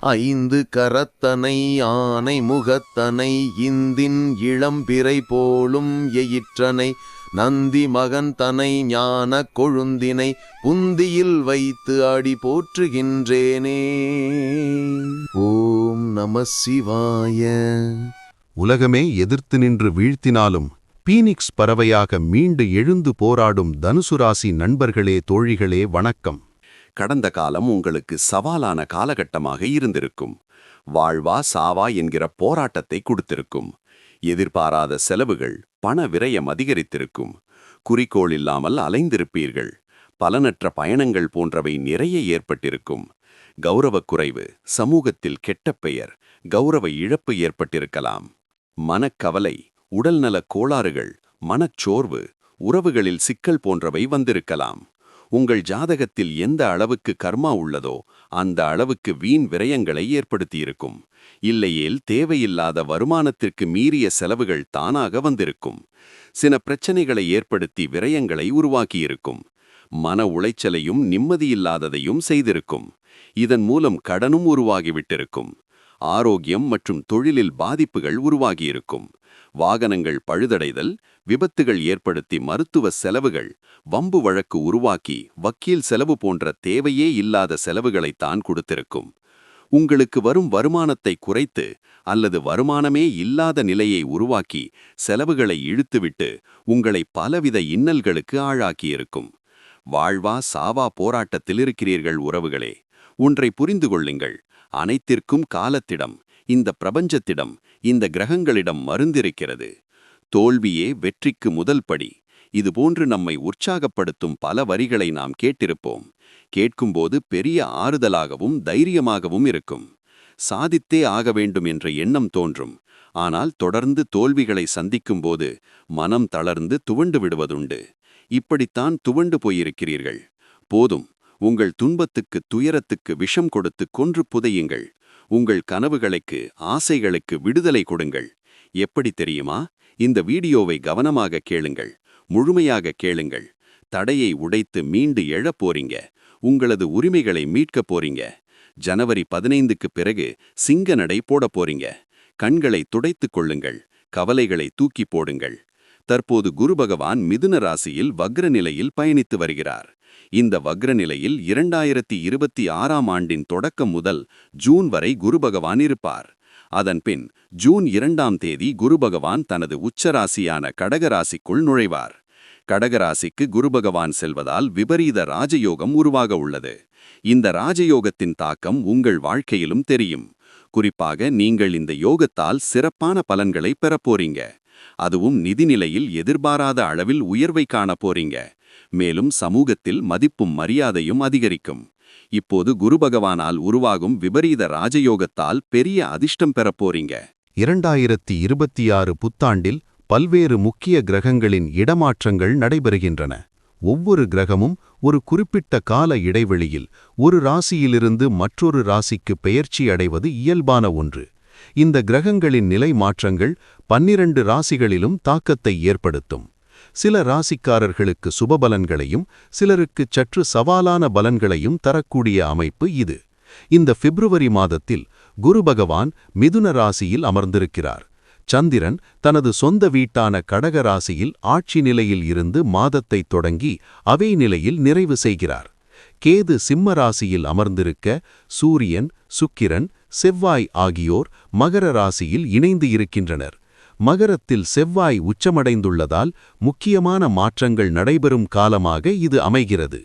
ஐந்து கரத்தனை ஆனை முகத்தனை இந்தின் இளம்பிறை போலும் எயிற்றனை நந்தி மகன் தனை ஞான கொழுந்தினை புந்தியில் வைத்து அடி போற்றுகின்றேனே. ஓம் நம சிவாய. உலகமே எதிர்த்து நின்று வீழ்த்தினாலும் பீனிக்ஸ் பறவையாக மீண்டு எழுந்து போராடும் தனுசுராசி நண்பர்களே தோழிகளே வணக்கம். கடந்த காலம் உங்களுக்கு சவாலான காலகட்டமாக இருந்திருக்கும். வாழ்வா சாவா என்கிற போராட்டத்தை கொடுத்திருக்கும். எதிர்பாராத செலவுகள் பண விரயம் அதிகரித்திருக்கும். குறிக்கோள் இல்லாமல் அலைந்திருப்பீர்கள். பலனற்ற பயணங்கள் போன்றவை நிறைய ஏற்பட்டிருக்கும். கௌரவக் குறைவு சமூகத்தில் கெட்ட பெயர் கௌரவ இழப்பு ஏற்பட்டிருக்கலாம். மனக்கவலை உடல்நலக் கோளாறுகள் மனச்சோர்வு உறவுகளில் சிக்கல் போன்றவை வந்திருக்கலாம். உங்கள் ஜாதகத்தில் எந்த அளவுக்கு கர்மா உள்ளதோ அந்த அளவுக்கு வீண் விரயங்களை ஏற்படுத்தியிருக்கும். இல்லையேல் தேவையில்லாத வருமானத்திற்கு மீறிய செலவுகள் தானாக வந்திருக்கும். சில பிரச்சனைகளை ஏற்படுத்தி விரயங்களை உருவாக்கியிருக்கும். மன உளைச்சலையும் நிம்மதியில்லாததையும் செய்திருக்கும். இதன் மூலம் கடனும் உருவாகிவிட்டிருக்கும். ஆரோக்கியம் மற்றும் தொழிலில் பாதிப்புகள் உருவாகியிருக்கும். வாகனங்கள் பழுதடைதல் விபத்துகள் ஏற்படுத்தி மருத்துவ செலவுகள் வம்பு வழக்கு உருவாக்கி வக்கீல் செலவு போன்ற தேவையே இல்லாத செலவுகளைத்தான் கொடுத்திருக்கும். உங்களுக்கு வரும் வருமானத்தை குறைத்து அல்லது வருமானமே இல்லாத நிலையை உருவாக்கி செலவுகளை இழுத்துவிட்டு உங்களை பலவித இன்னல்களுக்கு ஆளாக்கியிருக்கும். வாழ்வா சாவா போராட்டத்தில் இருக்கிறீர்கள் உறவுகளே. ஒன்றை புரிந்து கொள்ளுங்கள். அனைத்திற்கும் காலத்திடம் இந்த பிரபஞ்சத்திடம் இந்த கிரகங்களிடம் மருந்திருக்கிறது. தோல்வியே வெற்றிக்கு முதல் படி. இதுபோன்று நம்மை உற்சாகப்படுத்தும் பல வரிகளை நாம் கேட்டிருப்போம். கேட்கும்போது பெரிய ஆறுதலாகவும் தைரியமாகவும் இருக்கும். சாதித்தே ஆக வேண்டும் என்ற எண்ணம் தோன்றும். ஆனால் தொடர்ந்து தோல்விகளை சந்திக்கும்போது மனம் தளர்ந்து துவண்டு விடுவதுண்டு. இப்படித்தான் துவண்டு போயிருக்கிறீர்கள். போதும். உங்கள் துன்பத்துக்கு துயரத்துக்கு விஷம் கொடுத்து கொன்று புதையுங்கள். உங்கள் கனவுகளுக்கு ஆசைகளுக்கு விடுதலை கொடுங்கள். எப்படி தெரியுமா? இந்த வீடியோவை கவனமாக கேளுங்கள். முழுமையாக கேளுங்கள். தடையை உடைத்து மீண்டு எழப் போறீங்க. உங்களது உரிமைகளை மீட்கப் போறீங்க. ஜனவரி பதினைந்துக்கு பிறகு சிங்க நடை போடப் போறீங்க. கண்களை துடைத்துக் கொள்ளுங்கள். கவலைகளை தூக்கி போடுங்கள். தற்போது குரு பகவான் மிதுன ராசியில் வக்ர நிலையில் பயணித்து வருகிறார். இந்த வக்ர நிலையில் இரண்டாயிரத்தி இருபத்தி ஆறாம் ஆண்டின் தொடக்கம் முதல் ஜூன் வரை குரு பகவான் இருப்பார். அதன்பின் ஜூன் இரண்டாம் தேதி குரு பகவான் தனது உச்சராசியான கடகராசிக்குள் நுழைவார். கடகராசிக்கு குரு பகவான் செல்வதால் விபரீத ராஜயோகம் உருவாக உள்ளது. இந்த ராஜயோகத்தின் தாக்கம் உங்கள் வாழ்க்கையிலும் தெரியும். குறிப்பாக நீங்கள் இந்த யோகத்தால் சிறப்பான பலன்களை பெறப்போறீங்க அதுவும் நிதிநிலையில் எதிர்பாராத அளவில் உயர்வை காண போறீங்க. மேலும் சமூகத்தில் மதிப்பும் மரியாதையும் அதிகரிக்கும். இப்போது குரு பகவானால் உருவாகும் விபரீத ராஜயோகத்தால் பெரிய அதிர்ஷ்டம் பெறப் போறீங்க. இரண்டாயிரத்தி இருபத்தி ஆறு புத்தாண்டில் பல்வேறு முக்கிய கிரகங்களின் இடமாற்றங்கள் நடைபெறுகின்றன. ஒவ்வொரு கிரகமும் ஒரு குறிப்பிட்ட கால இடைவெளியில் ஒரு ராசியிலிருந்து மற்றொரு ராசிக்கு பெயர்ச்சி அடைவது இயல்பான ஒன்று. இந்த கிரகங்களின் நிலை மாற்றங்கள் பன்னிரண்டு ராசிகளிலும் தாக்கத்தை ஏற்படுத்தும். சில ராசிக்காரர்களுக்கு சுபபலன்களையும் சிலருக்கு சற்று சவாலான பலன்களையும் தரக்கூடிய அமைப்பு இது. இந்த பிப்ரவரி மாதத்தில் குரு பகவான் மிதுன ராசியில் அமர்ந்திருக்கிறார். சந்திரன் தனது சொந்த வீட்டான கடக ராசியில் ஆட்சி நிலையில் இருந்து மாதத்தை தொடங்கி அவை நிலையில் நிறைவு செய்கிறார். கேது சிம்ம ராசியில் அமர்ந்திருக்க சூரியன் சுக்கிரன் செவ்வாய் ஆகியோர் மகர ராசியில் இணைந்து இருக்கின்றனர். மகரத்தில் செவ்வாய் உச்சமடைந்துள்ளதால் முக்கியமான மாற்றங்கள் நடைபெறும் காலமாக இது அமைகிறது.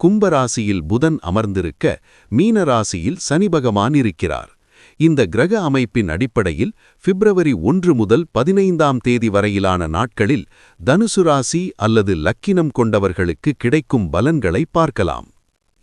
கும்பராசியில் புதன் அமர்ந்திருக்க மீனராசியில் சனி பகவான் இருக்கிறார். இந்த கிரக அமைப்பின் அடிப்படையில் பிப்ரவரி ஒன்று முதல் பதினைந்தாம் தேதி வரையிலான நாட்களில் தனுசு ராசி அல்லது லக்கினம் கொண்டவர்களுக்கு கிடைக்கும் பலன்களை பார்க்கலாம்.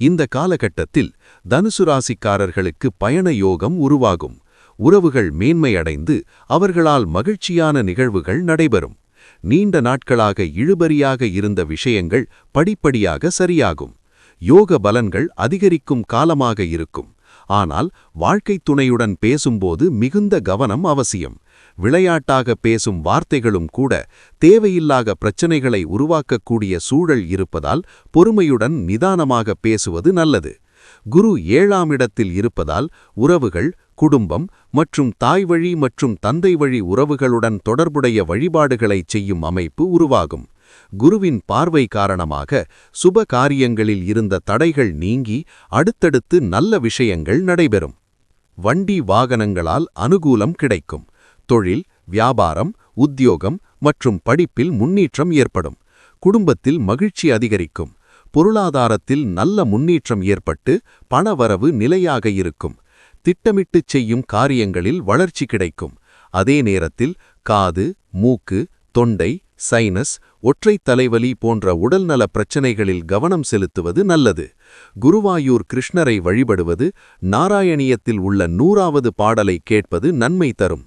இந்த காலகட்டத்தில் தனுசு ராசிக்காரர்களுக்கு பயண யோகம் உருவாகும். உறவுகள் மேன்மையடைந்து அவர்களால் மகிழ்ச்சியான நிகழ்வுகள் நடைபெறும். நீண்ட நாட்களாக இழுபறியாக இருந்த விஷயங்கள் படிப்படியாக சரியாகும். யோக பலன்கள் அதிகரிக்கும் காலமாக இருக்கும். ஆனால் வாழ்க்கைத் துணையுடன் பேசும்போது மிகுந்த கவனம் அவசியம். விளையாட்டாக பேசும் வார்த்தைகளும் கூட தேவையில்லாத பிரச்சனைகளை உருவாக்கக்கூடிய சூழல் இருப்பதால் பொறுமையுடன் நிதானமாக பேசுவது நல்லது. குரு ஏழாம் இடத்தில் இருப்பதால் உறவுகள் குடும்பம் மற்றும் தாய்வழி மற்றும் தந்தை வழி உறவுகளுடன் தொடர்புடைய வழிபாடுகளைச் செய்யும் அமைப்பு உருவாகும். குருவின் பார்வை காரணமாக சுப காரியங்களில் இருந்த தடைகள் நீங்கி அடுத்தடுத்து நல்ல விஷயங்கள் நடைபெறும். வண்டி வாகனங்களால் அனுகூலம் கிடைக்கும். தொழில் வியாபாரம் உத்தியோகம் மற்றும் படிப்பில் முன்னேற்றம் ஏற்படும். குடும்பத்தில் மகிழ்ச்சி அதிகரிக்கும். பொருளாதாரத்தில் நல்ல முன்னேற்றம் ஏற்பட்டு பணவரவு நிலையாக இருக்கும். திட்டமிட்டுச் செய்யும் காரியங்களில் வளர்ச்சி கிடைக்கும். அதே நேரத்தில் காது மூக்கு தொண்டை சைனஸ் ஒற்றைத் தலைவலி போன்ற உடல்நல பிரச்சனைகளில் கவனம் செலுத்துவது நல்லது. குருவாயூர் கிருஷ்ணரை வழிபடுவது நாராயணியத்தில் உள்ள நூறாவது பாடலை கேட்பது நன்மை தரும்.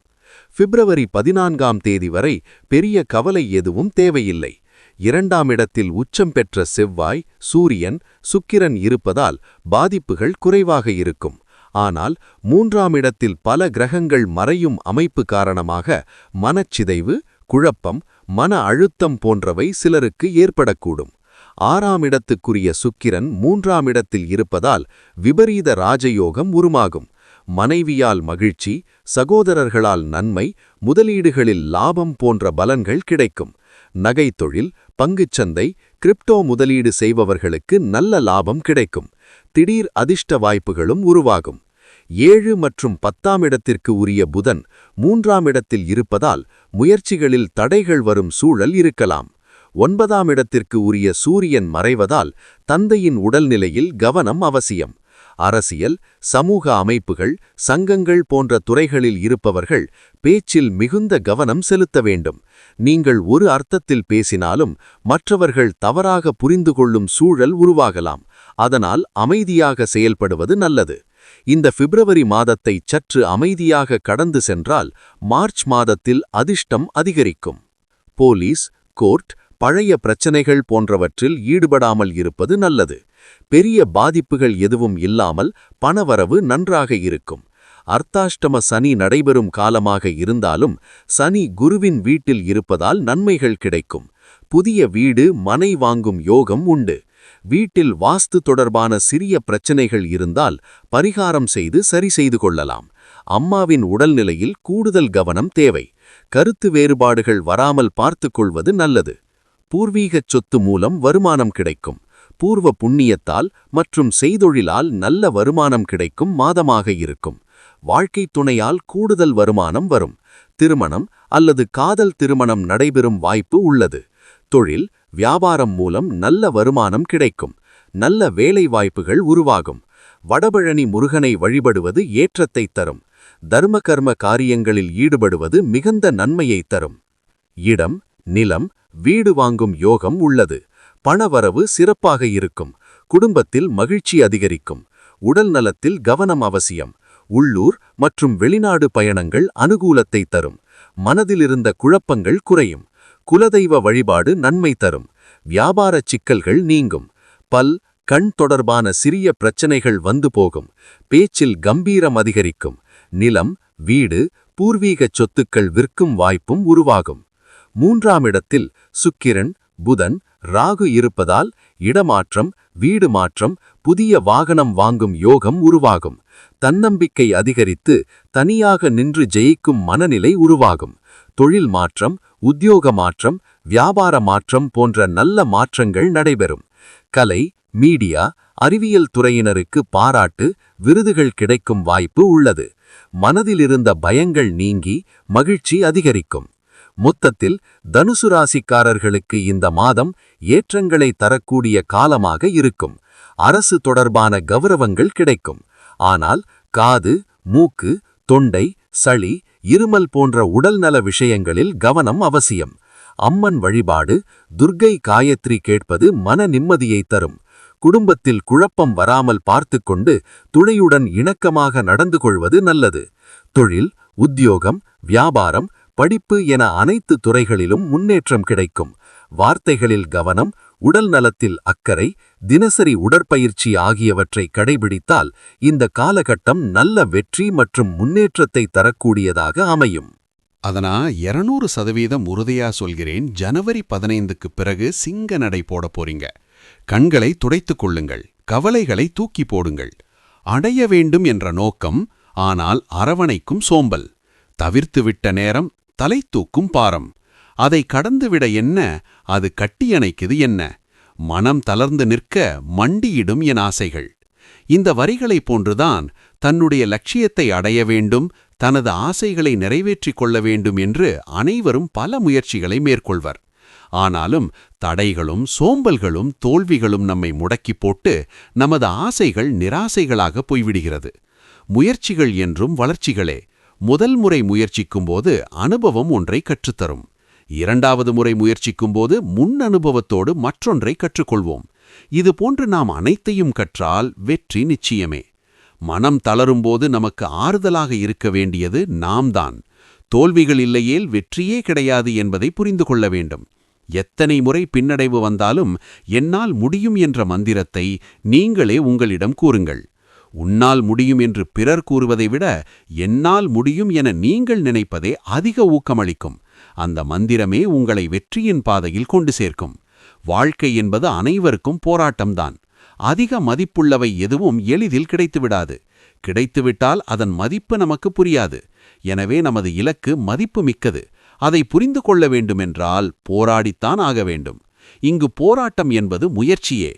பிப்ரவரி பதினான்காம் தேதி வரை பெரிய கவலை எதுவும் தேவையில்லை. இரண்டாம் இடத்தில் உச்சம் பெற்ற செவ்வாய் சூரியன் சுக்கிரன் இருப்பதால் பாதிப்புகள் குறைவாக இருக்கும். ஆனால் மூன்றாம் இடத்தில் பல கிரகங்கள் மறையும் அமைப்பு காரணமாக மனச்சிதைவு குழப்பம் மன அழுத்தம் போன்றவை சிலருக்கு ஏற்படக்கூடும். ஆறாம் இடத்துக்குரிய சுக்கிரன் மூன்றாம் இடத்தில் இருப்பதால் விபரீத ராஜயோகம் உருமாகும். மனைவியால் மகிழ்ச்சி சகோதரர்களால் நன்மை முதலீடுகளில் லாபம் போன்ற பலன்கள் கிடைக்கும். நகைத்தொழில் பங்குச்சந்தை கிரிப்டோ முதலீடு செய்பவர்களுக்கு நல்ல லாபம் கிடைக்கும். திடீர் அதிர்ஷ்ட வாய்ப்புகளும் உருவாகும். ஏழு மற்றும் பத்தாம் இடத்திற்கு உரிய புதன் மூன்றாம் இடத்தில் இருப்பதால் முயற்சிகளில் தடைகள் வரும் சூழல் இருக்கலாம். ஒன்பதாம் இடத்திற்கு உரிய சூரியன் மறைவதால் தந்தையின் உடல்நிலையில் கவனம் அவசியம். அரசியல் சமூக அமைப்புகள் சங்கங்கள் போன்ற துறைகளில் இருப்பவர்கள் பேச்சில் மிகுந்த கவனம் செலுத்த வேண்டும். நீங்கள் ஒரு அர்த்தத்தில் பேசினாலும் மற்றவர்கள் தவறாக புரிந்து கொள்ளும் சூழல் உருவாகலாம். அதனால் அமைதியாக செயல்படுவது நல்லது. இந்த பிப்ரவரி மாதத்தை சற்று அமைதியாக கடந்து சென்றால் மார்ச் மாதத்தில் அதிர்ஷ்டம் அதிகரிக்கும். போலீஸ் கோர்ட் பழைய பிரச்சனைகள் போன்றவற்றில் ஈடுபடாமல் இருப்பது நல்லது. பெரிய பாதிப்புகள் எதுவும் இல்லாமல் பணவரவு நன்றாக இருக்கும். அர்த்தாஷ்டம சனி நடைபெறும் காலமாக இருந்தாலும் சனி குருவின் வீட்டில் இருப்பதால் நன்மைகள் கிடைக்கும். புதிய வீடு மனை வாங்கும் யோகம் உண்டு. வீட்டில் வாஸ்து தொடர்பான சிறிய பிரச்சனைகள் இருந்தால் பரிகாரம் செய்து சரி செய்து கொள்ளலாம். அம்மாவின் உடல்நிலையில் கூடுதல் கவனம் தேவை. கருத்து வேறுபாடுகள் வராமல் பார்த்துக் கொள்வது நல்லது. பூர்வீகச் சொத்து மூலம் வருமானம் கிடைக்கும். பூர்வ புண்ணியத்தால் மற்றும் செய்தொழிலால் நல்ல வருமானம் கிடைக்கும் மாதமாக இருக்கும். வாழ்க்கைத் துணையால் கூடுதல் வருமானம் வரும். திருமணம் அல்லது காதல் திருமணம் நடைபெறும் வாய்ப்பு உள்ளது. தொழில் வியாபாரம் மூலம் நல்ல வருமானம் கிடைக்கும். நல்ல வேலை வாய்ப்புகள் உருவாகும். வடபழனி முருகனை வழிபடுவது ஏற்றத்தை தரும். தர்ம கர்ம காரியங்களில் ஈடுபடுவது மிகுந்த நன்மையை தரும். இடம் நிலம் வீடு வாங்கும் யோகம் உள்ளது. பணவரவு சிறப்பாக இருக்கும். குடும்பத்தில் மகிழ்ச்சி அதிகரிக்கும். உடல் நலத்தில் கவனம் அவசியம். உள்ளூர் மற்றும் வெளிநாடு பயணங்கள் அனுகூலத்தை தரும். மனதிலிருந்த குழப்பங்கள் குறையும். குலதெய்வ வழிபாடு நன்மை தரும். வியாபாரச் சிக்கல்கள் நீங்கும். பல் கண் தொடர்பான சிறிய பிரச்சனைகள் வந்து போகும். பேச்சில் கம்பீரம் அதிகரிக்கும். நிலம் வீடு பூர்வீகச் சொத்துக்கள் விற்கும் வாய்ப்பும் உருவாகும். மூன்றாம் இடத்தில் சுக்கிரன் புதன் ராகு இருப்பதால் இடமாற்றம் வீடு மாற்றம் புதிய வாகனம் வாங்கும் யோகம் உருவாகும். தன்னம்பிக்கை அதிகரித்து தனியாக நின்று ஜெயிக்கும் மனநிலை உருவாகும். தொழில் மாற்றம் உத்தியோக மாற்றம் வியாபார மாற்றம் போன்ற நல்ல மாற்றங்கள் நடைபெறும். கலை மீடியா அறிவியல் துறையினருக்கு பாராட்டு விருதுகள் கிடைக்கும் வாய்ப்பு உள்ளது. மனதிலிருந்த பயங்கள் நீங்கி மகிழ்ச்சி அதிகரிக்கும். மொத்தத்தில் தனுசு ராசிக்காரர்களுக்கு இந்த மாதம் ஏற்றங்களை தரக்கூடிய காலமாக இருக்கும். அரசு தொடர்பான கௌரவங்கள் கிடைக்கும். ஆனால் காது மூக்கு தொண்டை சளி இருமல் போன்ற உடல்நல விஷயங்களில் கவனம் அவசியம். அம்மன் வழிபாடு துர்க்கை காயத்ரி கேட்பது மன நிம்மதியை தரும். குடும்பத்தில் குழப்பம் வராமல் பார்த்து கொண்டு துணையுடன் இணக்கமாக நடந்து கொள்வது நல்லது. தொழில் உத்தியோகம் வியாபாரம் படிப்பு என அனைத்து துறைகளிலும் முன்னேற்றம் கிடைக்கும். வார்த்தைகளில் கவனம் உடல் நலத்தில் அக்கறை தினசரி உடற்பயிற்சி ஆகியவற்றை கடைபிடித்தால் இந்த காலகட்டம் நல்ல வெற்றி மற்றும் முன்னேற்றத்தை தரக்கூடியதாக அமையும். அதனா இருநூறு சதவீதம் உறுதியா சொல்கிறேன். ஜனவரி பதினைந்துக்கு பிறகு சிங்க நடை போட போறீங்க. கண்களை துடைத்துக் கொள்ளுங்கள். கவலைகளை தூக்கி போடுங்கள். அடைய வேண்டும் என்ற நோக்கம் ஆனால் அரவணைக்கும் சோம்பல். தவிர்த்துவிட்ட நேரம் தலை தூக்கும் பாரம். அதை கடந்துவிட என்ன? அது கட்டியணைக்குது என்ன? மனம் தளர்ந்து நிற்க மண்டியிடும் என் ஆசைகள். இந்த வரிகளைப் போன்றுதான் தன்னுடைய லட்சியத்தை அடைய வேண்டும் தனது ஆசைகளை நிறைவேற்றிக் கொள்ள வேண்டும் என்று அனைவரும் பல முயற்சிகளை மேற்கொள்வர். ஆனாலும் தடைகளும் சோம்பல்களும் தோல்விகளும் நம்மை முடக்கிப் போட்டு நமது ஆசைகள் நிராசைகளாக போய்விடுகிறது. முயற்சிகள் என்றும் வளர்ச்சிகளே. முதல் முறை முயற்சிக்கும்போது அனுபவம் ஒன்றை கற்றுத்தரும். இரண்டாவது முறை முயற்சிக்கும்போது முன் அனுபவத்தோடு மற்றொன்றை கற்றுக்கொள்வோம். இதுபோன்று நாம் அனைத்தையும் கற்றால் வெற்றி நிச்சயமே. மனம் தளரும்போது நமக்கு ஆறுதலாக இருக்க வேண்டியது நாம்தான். தோல்விகள் இல்லையேல் வெற்றியே கிடையாது என்பதை புரிந்து கொள்ள வேண்டும். எத்தனை முறை பின்னடைவு வந்தாலும் என்னால் முடியும் என்ற மந்திரத்தை நீங்களே உங்களிடம் கூறுங்கள். உன்னால் முடியும் என்று பிறர் கூறுவதை விட என்னால் முடியும் என நீங்கள் நினைப்பதே அதிக ஊக்கமளிக்கும். அந்த மந்திரமே உங்களை வெற்றியின் பாதையில் கொண்டு சேர்க்கும். வாழ்க்கை என்பது அனைவருக்கும் போராட்டம்தான். அதிக மதிப்புள்ளவை எதுவும் எளிதில் கிடைத்துவிடாது. கிடைத்துவிட்டால் அதன் மதிப்பு நமக்கு புரியாது. எனவே நமது இலக்கு மதிப்பு மிக்கது அதை புரிந்து கொள்ள வேண்டுமென்றால் போராடித்தான் ஆக வேண்டும். இங்கு போராட்டம் என்பது முயற்சியே.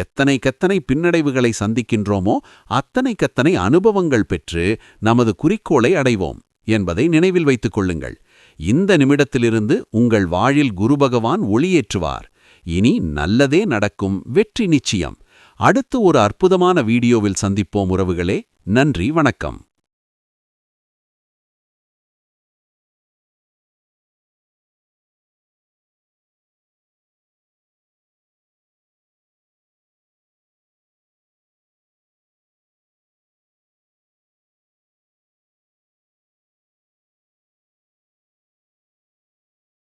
எத்தனைக்கெத்தனை பின்னடைவுகளை சந்திக்கின்றோமோ அத்தனைக்கத்தனை அனுபவங்கள் பெற்று நமது குறிக்கோளை அடைவோம் என்பதை நினைவில் வைத்துக் கொள்ளுங்கள். இந்த நிமிடத்திலிருந்து உங்கள் வாழில் குரு பகவான் ஒளியேற்றுவார். இனி நல்லதே நடக்கும் வெற்றி நிச்சயம். அடுத்து ஒரு அற்புதமான வீடியோவில் சந்திப்போம் உறவுகளே. நன்றி வணக்கம்.